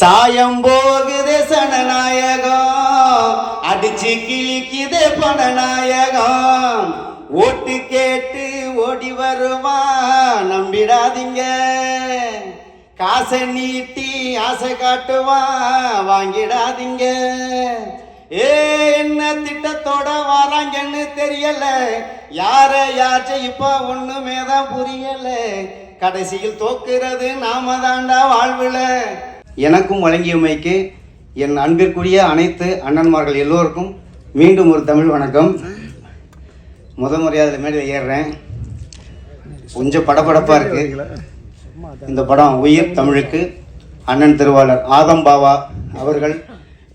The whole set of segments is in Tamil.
சாயம் போகுது சனநாயகம் அடிச்சு கிழிக்குது பணநாயகம் ஓட்டு கேட்டு ஓடி வருவான் நம்பிடாதீங்க. காசை நீட்டி ஆசை காட்டுவான் வாங்கிடாதீங்க. ஏ என்ன திட்டத்தோட வராங்கன்னு தெரியல. யார யார் ஜெயிப்பா ஒண்ணுமே தான் புரியல. கடைசியில் தோக்குறது நாம தாண்டா வாழ்வுல. எனக்கும் வழங்கியமைக்கு என் அன்பிற்குரிய அனைத்து அண்ணன்மார்கள் எல்லோருக்கும் மீண்டும் ஒரு தமிழ் வணக்கம். முத முறையாக அதில் மேடையில் ஏறுறேன். கொஞ்சம் படபடப்பாக இருக்கு. இந்த படம் உயிர் தமிழுக்கு அண்ணன் திருவாளர் ஆதம் பாவா அவர்கள்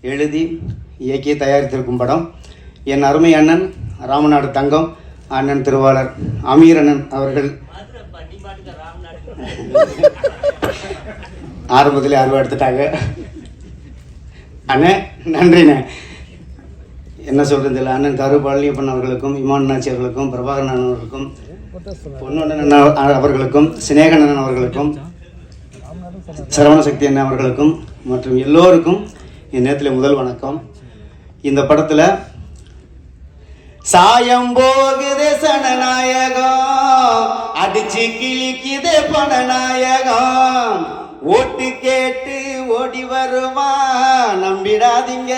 எழுதி இயக்கி தயாரித்திருக்கும் படம். என் அருமை அண்ணன் ராமநாடு தங்கம் அண்ணன் திருவாளர் அமீர் அண்ணன் அவர்கள். ஆரம்பத்தில் அருவா எடுத்துட்டாங்க. அண்ணே நன்றிண்ணே. என்ன சொல்கிறது இல்லை அண்ணன் கரு பழனியப்பன் அவர்களுக்கும் இமான் நாச்சி அவர்களுக்கும் பிரபாகரன் அவர்களுக்கும் பொன்னொன்னன் அவர்களுக்கும் சினேகன் அவர்களுக்கும் சரவண சக்தி அண்ணன் அவர்களுக்கும் மற்றும் எல்லோருக்கும் என் நேரத்தில் முதல் வணக்கம். இந்த படத்தில் சாயம் போகுது சனநாயகம் அடிச்சு கிழிக்குது பணநாயகம் ஓட்டு கேட்டு ஓடி வருமா? நம்பிடாதீங்க.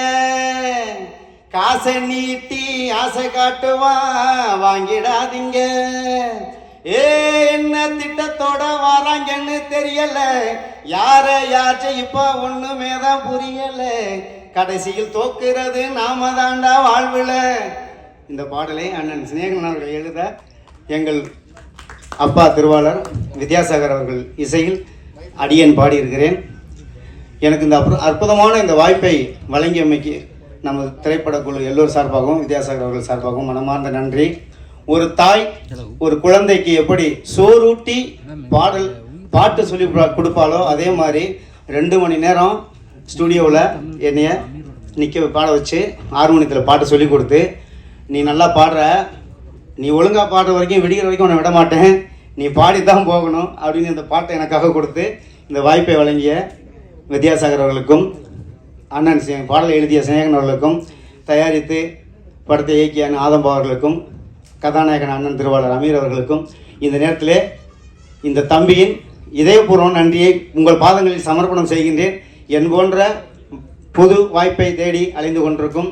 காசை நீட்டி ஆசை காட்டுவா? வாங்கிடாதீங்க. ஏ என்ன திட்டத்தோட வராங்கன்னு தெரியல. யார யார் இப்ப ஒண்ணுமே தான் புரியல. கடைசியில் தோக்குறது நாம தாண்டா வாழ்வுல. இந்த பாடலை அண்ணன் சிநேகன் அவர்கள் எழுத எங்கள் அப்பா திருவாளர் வித்யாசாகர் அவர்கள் இசையில் அடியன் பாடியிருக்கிறேன். எனக்கு இந்த அற்புதமான இந்த வாய்ப்பை வழங்கியமைக்கு நமது திரைப்படக்குழு எல்லோர் சார்பாகவும் வித்யாசாகர் அவர்கள் சார்பாகவும் மனமார்ந்த நன்றி. ஒரு தாய் ஒரு குழந்தைக்கு எப்படி சோறூட்டி பாடல் பாட்டு சொல்லி கொடுப்பாலோ கொடுப்பாளோ அதே மாதிரி ரெண்டு மணி நேரம் ஸ்டுடியோவில் என்னைய நிற்க பாட வச்சு ஹார்மோனியத்தில் பாட்டு சொல்லி கொடுத்து நீ நல்லா பாடுற. நீ ஒழுங்காக பாடுற வரைக்கும் விடிகிற வரைக்கும் உன்னை விட மாட்டேன். நீ பாடித்தான் போகணும் அப்படின்னு இந்த பாட்டை எனக்காக கொடுத்து இந்த வாய்ப்பை வழங்கிய வித்யாசாகர் அவர்களுக்கும் அண்ணன் சி- பாடலை எழுதிய சிநேகன் அவர்களுக்கும் தயாரித்து படத்தை இயக்கிய அண்ணன் ஆதம்பா அவர்களுக்கும் கதாநாயகன் அண்ணன் திருவாளர் அமீர் அவர்களுக்கும் இந்த நேரத்தில் இந்த தம்பியின் இதயபூர்வம் நன்றியை உங்கள் பாதங்களில் சமர்ப்பணம் செய்கின்றேன். என் போன்ற புது வாய்ப்பை தேடி அலைந்து கொண்டிருக்கும்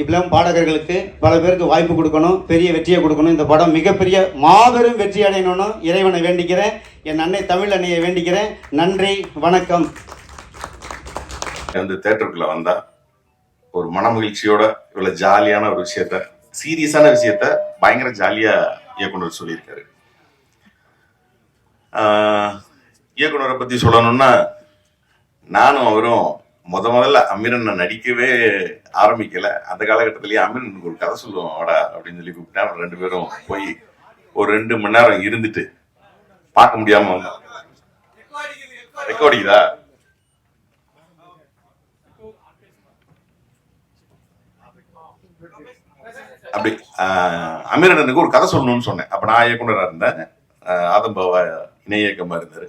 இவ்வளவு பாடகர்களுக்கு பல பேருக்கு வாய்ப்பு கொடுக்கணும் பெரிய வெற்றியை கொடுக்கணும். இந்த படம் மிகப்பெரிய மாபெரும் வெற்றி அடையணும்னு இறைவனை வேண்டிக்கிறேன். என் அன்னை தமிழ் அன்னையை வேண்டிக்கிறேன். நன்றி வணக்கம். வந்து தேட்டருக்குள்ள வந்தா ஒரு மனமகிழ்ச்சியோட இவ்வளவு ஜாலியான ஒரு விஷயத்த சீரியஸான விஷயத்த பயங்கர ஜாலியா இயக்குனர் சொல்லியிருக்காரு. இயக்குனரை பத்தி சொல்லணும்னா நானும் அவரும் முத முதல்ல அமீரன் நான் நடிக்கவே ஆரம்பிக்கல. அந்த காலகட்டத்திலேயே அமிரன் ஒரு கதை சொல்லுவோம் வாடா அப்படின்னு சொல்லி கூப்பிட்டேன் ரெண்டு பேரும் போய் ஒரு ரெண்டு மணி நேரம் இருந்துட்டு பார்க்க முடியாம வந்தோம். ரெக்கார்டிங்கதா அப்படி அமீரனுக்கு ஒரு கதை சொல்லணும்னு சொன்னேன். அப்ப நான் இயக்குனராக இருந்தேன். ஆதம்பாவா இணை இயக்கமா இருந்தாரு.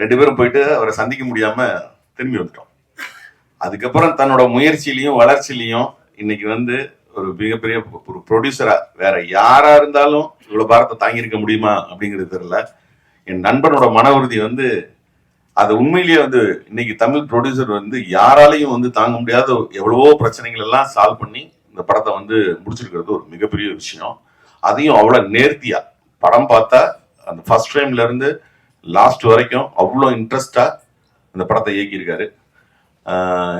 ரெண்டு பேரும் போயிட்டு அவரை சந்திக்க முடியாம திரும்பி வந்துட்டோம். அதுக்கப்புறம் தன்னோட முயற்சியிலையும் வளர்ச்சியிலையும் இன்னைக்கு வந்து ஒரு மிகப்பெரிய ஒரு ப்ரொடியூசரா வேற யாரா இருந்தாலும் இவ்வளவு பாரத்தை தாங்கியிருக்க முடியுமா அப்படிங்கிறது தெரியல. என் நண்பனோட மன உறுதி வந்து அது உண்மையிலேயே வந்து இன்னைக்கு தமிழ் ப்ரொடியூசர் வந்து யாராலையும் வந்து தாங்க முடியாத எவ்வளவோ பிரச்சனைகள் எல்லாம் சால்வ் பண்ணி இந்த படத்தை வந்து முடிச்சிருக்கிறது ஒரு மிகப்பெரிய விஷயம். அதையும் அவ்வளோ நேர்த்தியா படம் பார்த்தா அந்த ஃபர்ஸ்ட் ஃப்ரேம்ல இருந்து லாஸ்ட் வரைக்கும் அவ்வளோ இன்ட்ரெஸ்டா இந்த படத்தை இயக்கியிருக்காரு.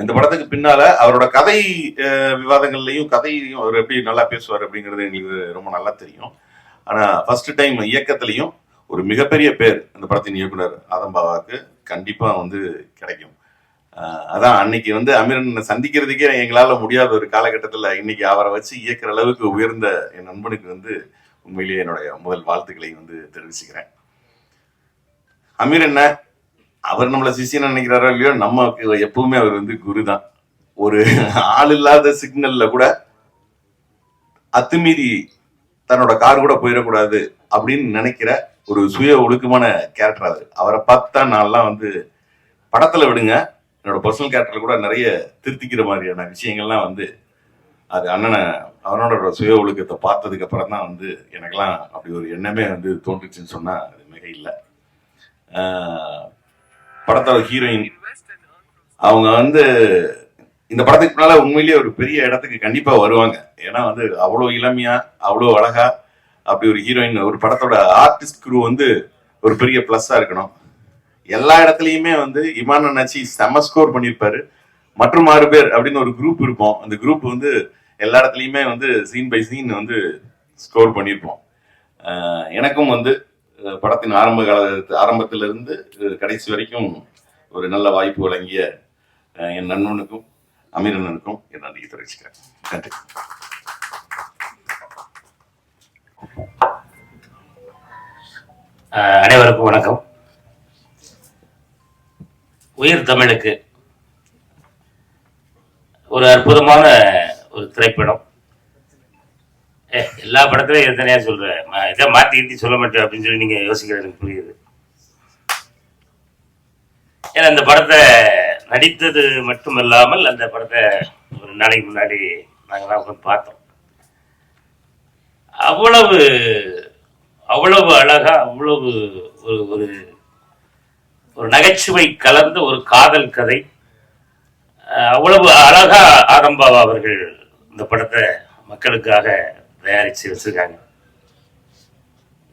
இந்த படத்துக்கு பின்னால அவரோட கதை விவாதங்கள்லையும் கதையிலையும் அவர் எப்படி நல்லா பேசுவார் அப்படிங்கிறது எங்களுக்கு ரொம்ப நல்லா தெரியும். ஆனா ஃபர்ஸ்ட் டைம் இயக்கத்திலையும் ஒரு மிகப்பெரிய பேர் இந்த படத்தின் இயக்குனர் ஆதம்பாவாவுக்கு கண்டிப்பா வந்து கிடைக்கும். அதான் அன்னைக்கு வந்து அமீரன் சந்திக்கிறதுக்கே எங்களால் முடியாத ஒரு காலகட்டத்தில் இன்னைக்கு அவரை வச்சு இயக்குற அளவுக்கு உயர்ந்த என் நண்பனுக்கு வந்து உண்மையிலேயே என்னுடைய முதல் வாழ்த்துக்களை வந்து தெரிவிச்சுக்கிறேன். அமீர் என்ன? அவர் நம்மள சிஷியன் நினைக்கிறாரோ இல்லையோ நமக்கு எப்பவுமே அவர் வந்து குரு தான் ஒரு ஆள் இல்லாத சிக்னல்ல கூட அத்துமீறி தன்னோட கார் கூட போயிடக்கூடாது அப்படின்னு நினைக்கிற ஒரு சுய ஒழுக்கமான கேரக்டர் அது. அவரை பார்த்தா நான்லாம் வந்து படத்துல விடுங்க என்னோட பர்சனல் கேரக்டர் கூட நிறைய திருத்திக்கிற மாதிரியான விஷயங்கள்லாம் வந்து அது அண்ணனை அவனோட சுய ஒழுக்கத்தை பார்த்ததுக்கு அப்புறம் தான் வந்து எனக்கெல்லாம் அப்படி ஒரு எண்ணமே வந்து தோன்றுச்சுன்னு சொன்னால் அது மிக இல்லை படத்தோட ஹீரோயின் அவங்க வந்து இந்த படத்துக்கு முன்னால உண்மையிலேயே ஒரு பெரிய இடத்துக்கு கண்டிப்பா வருவாங்க. ஏன்னா வந்து அவ்வளோ இளமையா அவ்வளோ அழகா அப்படி ஒரு ஹீரோயின் ஒரு படத்தோட ஆர்டிஸ்ட் குரூ வந்து ஒரு பெரிய பிளஸ்ஸா இருக்கணும். எல்லா இடத்துலயுமே வந்து இமான் அண்ணாச்சி செம்ம ஸ்கோர் பண்ணியிருப்பாரு. மற்றும் ஆறு பேர் அப்படின்னு ஒரு குரூப் இருப்போம் அந்த குரூப் வந்து எல்லா இடத்துலயுமே வந்து சீன் பை சீன் வந்து ஸ்கோர் பண்ணியிருப்போம். எனக்கும் வந்து படத்தின் ஆரம்ப கால ஆரம்பத்திலிருந்து கடைசி வரைக்கும் ஒரு நல்ல வாய்ப்பு வழங்கிய என் நண்பனுக்கும் அமீர் அண்ணனுக்கும் என் நன்றியை தெரிவிச்சுக்கிறேன். நன்றி. அனைவருக்கும் வணக்கம். உயிர் தமிழுக்கு ஒரு அற்புதமான ஒரு திரைப்படம். எல்லா படத்துலையும் எத்தனையா சொல்ற? இதை மாத்தி கீத்தி சொல்ல மாட்டேன் அப்படின்னு சொல்லி நீங்க யோசிக்கிறது எனக்கு புரியுது. ஏன்னா அந்த படத்தை நடித்தது மட்டுமல்லாமல் அந்த படத்தை ஒரு நாளைக்கு முன்னாடி நாங்களாம் உட்காந்து பார்த்தோம். அவ்வளவு அவ்வளவு அழகா அவ்வளவு ஒரு ஒரு ஒரு நகைச்சுவை கலந்த ஒரு காதல் கதை. அவ்வளவு அழகா ஆரம்பாவா அவர்கள் இந்த படத்தை மக்களுக்காக தயாரித்து வச்சுருக்காங்க.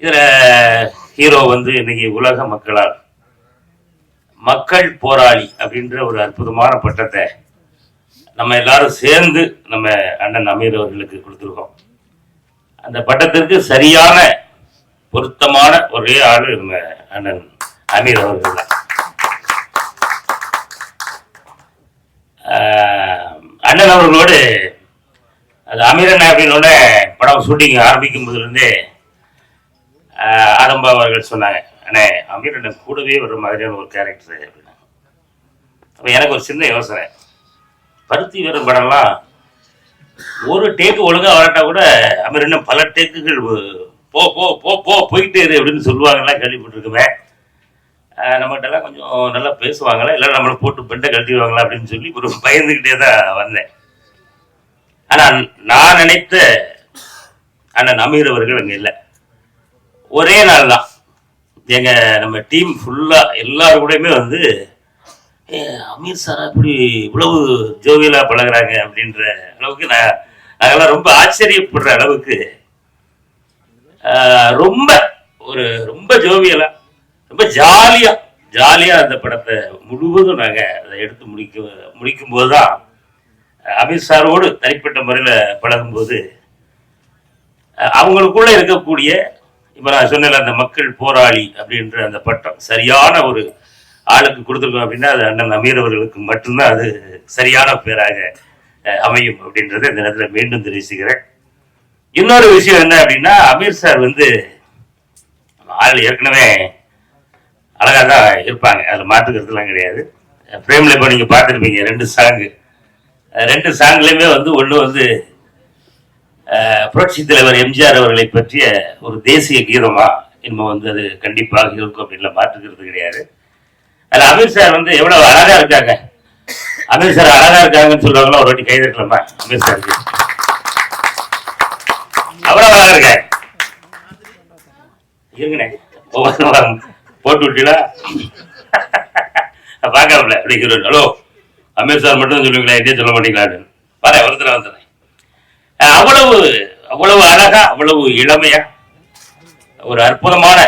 இதில் ஹீரோ வந்து இன்னைக்கு உலக மக்களால் மக்கள் போராளி அப்படின்ற ஒரு அற்புதமான பட்டத்தை நம்ம எல்லாரும் சேர்ந்து நம்ம அண்ணன் அமீர் அவர்களுக்கு கொடுத்துருக்கோம். அந்த பட்டத்திற்கு சரியான பொருத்தமான ஒரே ஆள் நம்ம அண்ணன் அமீர் அவர்கள் தான். அண்ணன் அவர்களோடு அது அமீரன் அப்படின்னோட படம் ஷூட்டிங் ஆரம்பிக்கும் போதுலேருந்தே ஆரம்பா அவர்கள் சொன்னாங்க அண்ணே அமீரன் கூடவே ஒரு மாதிரியான ஒரு கேரக்டர் அப்படின்னா. அப்போ எனக்கு ஒரு சின்ன யோசனை. பருத்தி வீரன் படம்லாம் ஒரு டேக்கு ஒழுங்கா வரட்டா கூட அவர் இன்னும் பல டேக்குகள் போ போ போ போ போயிட்டே இரு அப்படின்னு சொல்லுவாங்கலாம் கேள்விப்பட்டிருக்குமே. நம்மகிட்டலாம் கொஞ்சம் நல்லா பேசுவாங்களா? இல்லை நம்மளை போட்டு பெண்டை கழட்டிடுவாங்களா? அப்படின்னு சொல்லி ஒரு பயந்துக்கிட்டே தான் வந்தேன். ஆனால் நான் நினைத்த அண்ணன் அமீர் அவர்கள் அங்கே இல்லை. ஒரே நாள் தான். எங்க நம்ம டீம் ஃபுல்லா எல்லாரு கூடயுமே வந்து அமீர் சார் அப்படி இவ்வளவு ஜோவியலா பழகுறாங்க அப்படின்ற அளவுக்கு நான் அதெல்லாம் ரொம்ப ஆச்சரியப்படுற அளவுக்கு ரொம்ப ஒரு ரொம்ப ஜோவியலா ரொம்ப ஜாலியா ஜாலியா அந்த படத்தை முழுவதும் நாங்க அதை எடுத்து முடிக்க முடிக்கும் போதுதான் அமித்ஷாரோடு தனிப்பட்ட முறையில் பழகும்போது அவங்களுக்குள்ள இருக்கக்கூடிய இப்ப நான் சொன்னேன்ல அந்த மக்கள் போராளி அப்படின்ற அந்த பட்டம் சரியான ஒரு ஆளுக்கு கொடுத்துருக்கோம் அப்படின்னா அது அண்ணன் அமீர் அவர்களுக்கு மட்டும்தான் அது சரியான பேராக அமையும் அப்படின்றத இந்த நேரத்தில் மீண்டும் தெரிவிச்சுக்கிறேன். இன்னொரு விஷயம் என்ன அப்படின்னா அமீர் சார் வந்து ஆள் ஏற்கனவே அழகாக தான் இருப்பாங்க. அதில் மாற்றுக்கிறதுலாம் கிடையாது. ஃப்ரேமில் இப்போ நீங்கள் பார்த்துருப்பீங்க ரெண்டு சாங்கு ரெண்டு சாங்லேயுமே வந்து ஒன்று வந்து புரட்சி தலைவர் எம்ஜிஆர் அவர்களை பற்றிய ஒரு தேசிய கீதமா இன்னும் வந்து அது கண்டிப்பாக இருக்கும் அப்படின்னு மாற்றுக்கிறது கிடையாது. அதில் அமீர் சார் வந்து எவ்வளவு அழகா இருக்காங்க. அமீர் சார் அழகா இருக்காங்கன்னு சொல்றாங்களோ ஒரு வாட்டி கை தட்டலாமா? அமீர் சாருக்கு. அவ்வளவு அழகா இருக்க? இருங்கண்ணே. போட்டு விட்டீங்களா பார்க்காமல அப்படி ஹீரோ ஹலோ அமீர் சார் மட்டும் சொல்லுவீங்களா? இதே சொல்ல மாட்டீங்களான்னு வரேன் ஒருத்தர வந்துடுறேன் அவ்வளவு அவ்வளவு அழகா அவ்வளவு இளமையா. ஒரு அற்புதமான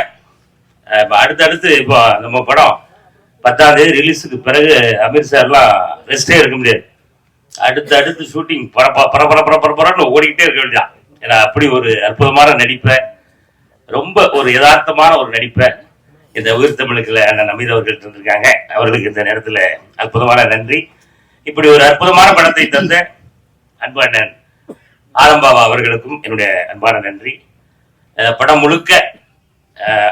இப்போ இப்ப அடுத்தடுத்து இப்போ நம்ம படம் பத்தாம் தேதி ரிலீஸுக்கு பிறகு அமீர் சார்லாம் ரெஸ்டே எடுக்க முடியாது. அடுத்து அடுத்து ஷூட்டிங் பரப பரபர பரபர பரன்னு ஓடிக்கிட்டே இருக்க வேண்டியதான் ஏன்னா அப்படி ஒரு அற்புதமான நடிப்பை ரொம்ப ஒரு யதார்த்தமான ஒரு நடிப்பை இந்த உயிர் தமிழுக்குல அண்ணன் நமிதா அவர்கள் இருந்திருக்காங்க அவர்களுக்கு இந்த நேரத்தில் அற்புதமான நன்றி. இப்படி ஒரு அற்புதமான படத்தை தந்த அன்பு அண்ணன் ஆரம்பாவா அவர்களுக்கும் என்னுடைய அன்பான நன்றி. படம் முழுக்க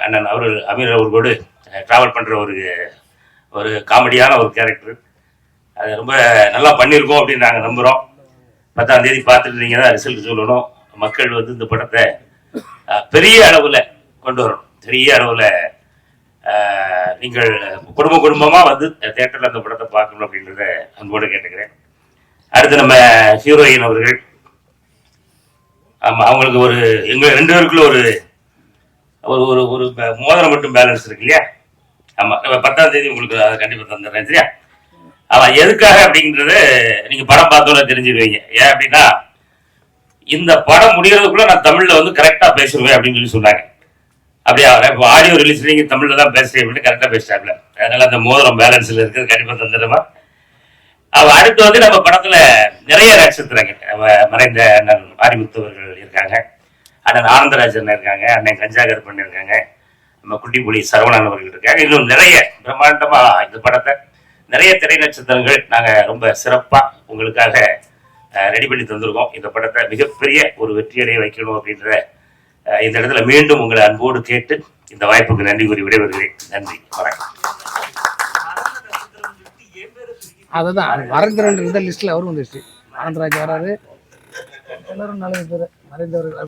அண்ணன் அவர்கள் அமீர் அவர்களோடு டிராவல் பண்ற ஒரு ஒரு காமெடியான ஒரு கேரக்டர் அது ரொம்ப நல்லா பண்ணியிருக்கோம் அப்படின்னு நாங்கள் நம்புகிறோம் பத்தாம் தேதி பார்த்துட்டு நீங்கள் தான் ரிசல்ட் சொல்லணும். மக்கள் வந்து இந்த படத்தை பெரிய அளவில் கொண்டு வரணும். பெரிய அளவில் நீங்கள் குடும்ப குடும்பமாக வந்து தேட்டரில் அந்த படத்தை பார்க்கணும் அப்படின்றத அன்போடு கேட்டுக்கிறேன். அடுத்து நம்ம ஹீரோயின் அவர்கள் ஆமாம் அவங்களுக்கு ஒரு எங்கள் ரெண்டு பேருக்குள்ள ஒரு ஒரு ஒரு ஒரு மோதிரம் மட்டும் பேலன்ஸ் இருக்கு இல்லையா? ஆமாம் பத்தாம் தேதி உங்களுக்கு அதை கண்டிப்பாக தந்துடுறேன் சரியா? ஆமாம் எதுக்காக அப்படிங்கிறது நீங்கள் படம் பார்த்தோன்னே தெரிஞ்சுக்குவீங்க. ஏன் அப்படின்னா இந்த படம் முடிகிறதுக்குள்ளே நான் தமிழில் வந்து கரெக்டாக பேசுவேன் அப்படின்னு சொல்லி சொன்னாங்க. அப்படியா இப்போ ஆடியோ ரிலீஸ் நீங்கள் தமிழில் தான் பேசுகிறேன் அப்படின்னு கரெக்டாக பேசிட்டாப்ல. அதனால் அந்த மோதிரம் பேலன்ஸில் இருக்கிறது கண்டிப்பாக தந்துடுமா அடுத்து வந்து நம்ம படத்துல நிறைய நட்சத்திரங்கள் மறைந்த அண்ணன் மாரிமுத்தவர்கள் இருக்காங்க. அண்ணன் ஆனந்தராஜன் இருக்காங்க. அண்ணன் கஞ்சாகர் இருக்காங்க. நம்ம குட்டிப்புலி சரவணன் அவர்கள் இருக்காங்க. இன்னும் நிறைய பிரம்மாண்டமா இந்த படத்தை நிறைய திரை நட்சத்திரங்கள் நாங்க ரொம்ப சிறப்பா உங்களுக்காக ரெடி பண்ணி தந்திருக்கோம். இந்த படத்தை மிகப்பெரிய ஒரு வெற்றியடைய வைக்கணும் அப்படின்ற இந்த இடத்துல மீண்டும் உங்களை அன்போடு கேட்டு இந்த வாய்ப்புக்கு நன்றி கூறி விடைபெறுகிறேன். நன்றி. வணக்கம். அதுதான் மறைந்த ரெண்டு லிஸ்ட்டில் அவரும் வந்துருச்சு. ஆனந்தராஜ் வராரு. எல்லாரும் நல்ல பேர். மறைந்தவர்கள்.